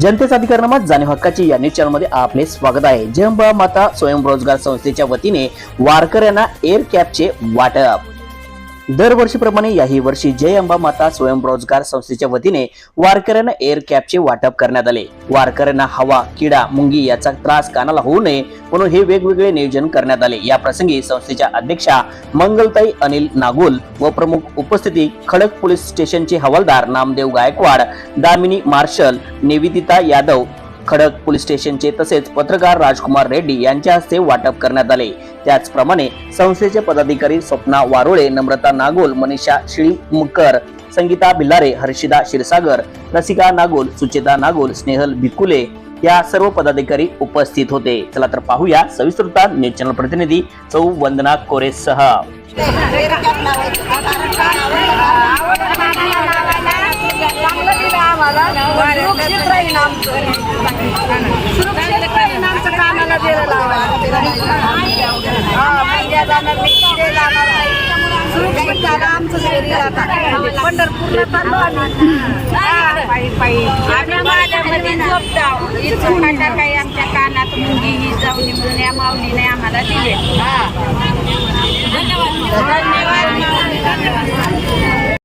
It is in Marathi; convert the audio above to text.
जनतेचा अधिकारनामात जाणीव हक्काची या न्यूज चॅनलमध्ये आपले स्वागत आहे. जयंबा माता स्वयंरोजगार संस्थेच्या वतीने वारकऱ्यांना एअर कॅपचे वाटप. दरवर्षीप्रमाणे याही वर्षी जय अंबा माता स्वयंरोजगार संस्थेच्या वतीने वारकऱ्यांना एअर कॅपचे वाटप करण्यात आले. वारकऱ्यांना हवा किडा मुंगी याचा त्रास कानाला होऊ नये म्हणून हे वेगवेगळे नियोजन करण्यात आले. या प्रसंगी संस्थेच्या अध्यक्षा मंगलताई अनिल नागोल व प्रमुख उपस्थिती खडक पोलीस स्टेशनचे हवालदार नामदेव गायकवाड दामिनी मार्शल निवेदिता यादव खडक पोलीस स्टेशनचे तसेच पत्रकार राजकुमार रेड्डी यांच्या हस्ते वाटप करण्यात आले. त्याचप्रमाणे संस्थेचे पदाधिकारी स्वप्ना वारोळे नम्रता नागोल मनीषा शिळीमकर संगीता भिल्लारे हर्षिदा क्षीरसागर रसिका नागोल सुचेता नागोल स्नेहल भिकुले या सर्व पदाधिकारी उपस्थित होते. चला तर पाहूया सविस्तृता न्यूज चॅनल प्रतिनिधी चौ वंदना कोरेसह. सह सुरक्षित राहील आमचं. सुरक्षित राहील आमचं कानाला दिलं लावायला. जाणार सुरक्षित झालं आमचं शरीर आता पंढरपूरला चाललो आम्ही पायी पायी आम्ही माझ्यामध्ये झोपताव इथून फाटा काही आमच्या कानात मुंगी ही जाऊन म्हणून या माऊलीने आम्हाला दिले.